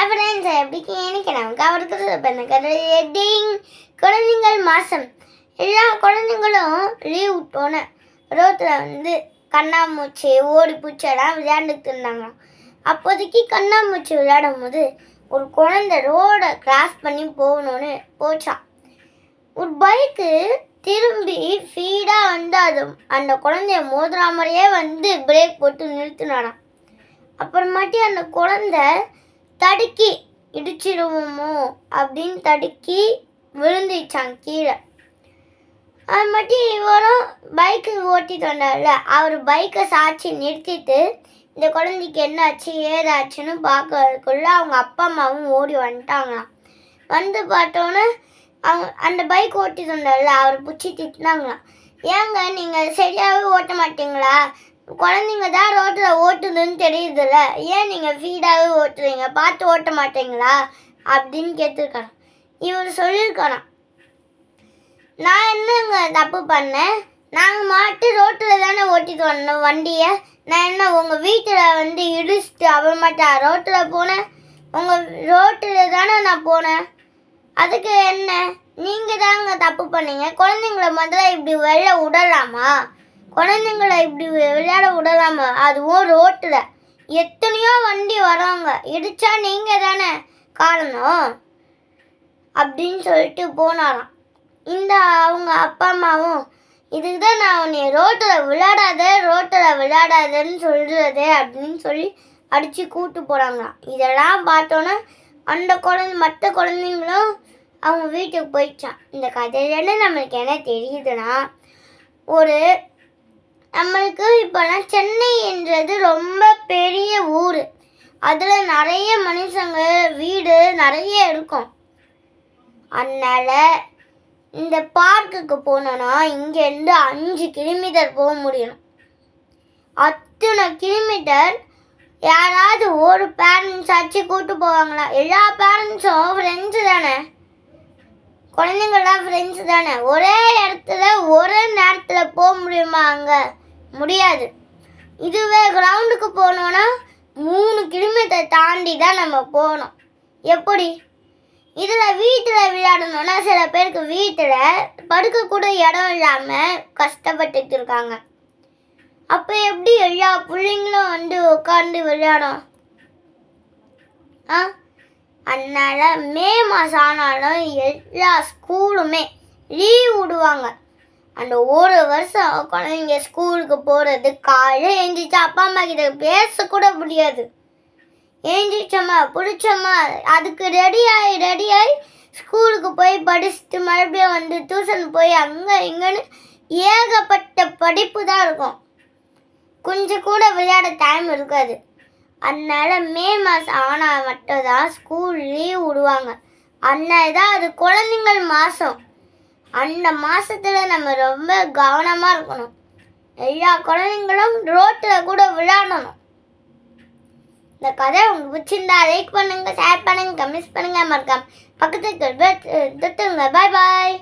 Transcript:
Friends எப்படி எனக்கு நமக்கு அவருக்கு பண்ண குழந்தைங்கள் மாதம் எல்லா குழந்தைங்களும் லீவ் விட்டோன்னு ரோட்டில் வந்து கண்ணாமூச்சி ஓடி பூச்செல்லாம் விளையாண்டுட்டு இருந்தாங்களாம் அப்போதைக்கு கண்ணாமூச்சி விளையாடும் போது ஒரு குழந்தை ரோடை கிராஸ் பண்ணி போகணுன்னு போச்சான் ஒரு பைக்கு திரும்பி ஃபீடாக வந்து அது அந்த குழந்தைய மோதுற மாதிரியே வந்து பிரேக் போட்டு நிறுத்தினாராம் அப்புறமாட்டி அந்த குழந்தை தடுக்கி இடிச்சிடுவோமோ அப்படின்னு தடுக்கி விழுந்துச்சான் கீழே. அது மட்டும் இவரும் பைக்கு ஓட்டிட்டு வந்தார்ல அவர் பைக்கை சாட்சி நிறுத்திட்டு இந்த குழந்தைக்கு என்னாச்சு ஏதாச்சுன்னு பார்க்கறதுக்குள்ள அவங்க அப்பா அம்மாவும் ஓடி வந்துட்டாங்களாம். வந்து பார்த்தோன்னே அவங்க அந்த பைக் ஓட்டிட்டு வந்தார்ல அவர் பிடிச்சி திட்டினாங்களாம். ஏங்க நீங்கள் சரியாகவே ஓட்ட மாட்டீங்களா? குழந்தைங்க தான் ரோட்டில் ஓட்டுதுன்னு தெரியுதுல்ல. ஏன் நீங்கள் ஃபீடாகவே ஓட்டுறீங்க? பார்த்து ஓட்ட மாட்டீங்களா? அப்படின்னு கேட்டிருக்காராம். இவர் சொல்லியிருக்காராம். நான் என்னங்க தப்பு பண்ணேன்? நாங்கள் மாட்டு ரோட்டில் தானே ஓட்டிட்டு வந்தோம் வண்டியை. நான் என்ன உங்கள் வீட்டில் வந்து இடிச்சிட்டு அப்புறமாட்டா ரோட்டில் போனேன். உங்கள் ரோட்டில் தானே நான் போனேன். அதுக்கு என்ன? நீங்கள் தாங்க தப்பு பண்ணீங்க. குழந்தைங்கள முதல்ல இப்படி வெளில விடலாமா? குழந்தைங்கள இப்படி விளையாட விடலாமா? அதுவும் ரோட்டில். எத்தனையோ வண்டி வரவங்க இடிச்சா நீங்கள் தானே காரணம்? அப்படின்னு சொல்லிட்டு போனாராம். இந்த அவங்க அப்பா அம்மாவும் இதுக்கு தான் நான் உன்னை ரோட்டில் விளையாடாத ரோட்டில் விளையாடாதன்னு சொல்கிறது அப்படின்னு சொல்லி அடித்து கூட்டு போகிறாங்களாம் இதெல்லாம் பார்த்தோன்னே அந்த குழந்தை மற்ற குழந்தைங்களும் அவங்க வீட்டுக்கு போயிடுச்சான் இந்த கதையிலேருந்து நம்மளுக்கு என்ன தெரியுதுன்னா ஒரு நம்மளுக்கு இப்போலாம் சென்னைன்றது ரொம்ப பெரிய ஊர். அதில் நிறைய மனுஷங்க வீடு நிறைய இருக்கும். அதனால் இந்த பார்க்குக்கு போனோன்னா இங்கேருந்து அஞ்சு கிலோமீட்டர் போக முடியும். அத்தனை கிலோமீட்டர் யாராவது ஒரு பேரண்ட்ஸ் ஆச்சு கூப்பிட்டு போவாங்களா? எல்லா பேரண்ட்ஸும் ஃப்ரெண்ட்ஸு தானே? குழந்தைங்களாம் ஃப்ரெண்ட்ஸு தானே? ஒரே இடத்துல ஒரே நேரத்தில் போக முடியுமா அங்கே? முடியாது. இதுவே கிரவுண்டுக்கு போனோன்னா மூணு கிலோமீட்டர் தாண்டி தான் நம்ம போகணும். எப்படி? இதில் வீட்டில் விளையாடணும்னா சில பேருக்கு வீட்டில் படுக்கக்கூட இடம் இல்லாமல் கஷ்டப்பட்டுட்டு இருக்காங்க. அப்போ எப்படி எல்லா பிள்ளைங்களும் வந்து உட்காந்து விளையாடும்? ஆ? அதனால் மே மாதம் ஆனாலும் எல்லா ஸ்கூலுமே லீவ் விடுவாங்க. அந்த ஒரு வருஷம் குழந்தைங்க ஸ்கூலுக்கு போகிறது காலையில் எழுந்திரிச்சு அப்பா அம்மா கிட்ட பேசக்கூட முடியாது. எழுந்திரிச்சோமா பிடிச்சோமா அதுக்கு ரெடி ஆகி ரெடி ஆகி ஸ்கூலுக்கு போய் படிச்சுட்டு மறுபடியும் வந்து டியூஷன் போய் அங்கே இங்கேன்னு ஏகப்பட்ட படிப்பு தான் இருக்கும். கொஞ்சம் கூட விளையாட டைம் இருக்காது. அதனால மே மாதம் ஆனால் மட்டும்தான் ஸ்கூல் லீவ் விடுவாங்க. அன்னதான் தான் அது குழந்தைங்கள் மாதம் அந்த மாதத்தில் நம்ம ரொம்ப கவனமாக இருக்கணும். எல்லா குழந்தைங்களும் ரோட்டில் கூட விளையாடணும். இந்த கதை உங்களுக்கு பிடிச்சிருந்தா லைக் பண்ணுங்க ஷேர் பண்ணுங்க கமெண்ட்ஸ் பண்ணுங்க. மறக்காம பக்கத்துக்கு தட்டுங்க. பாய் பாய்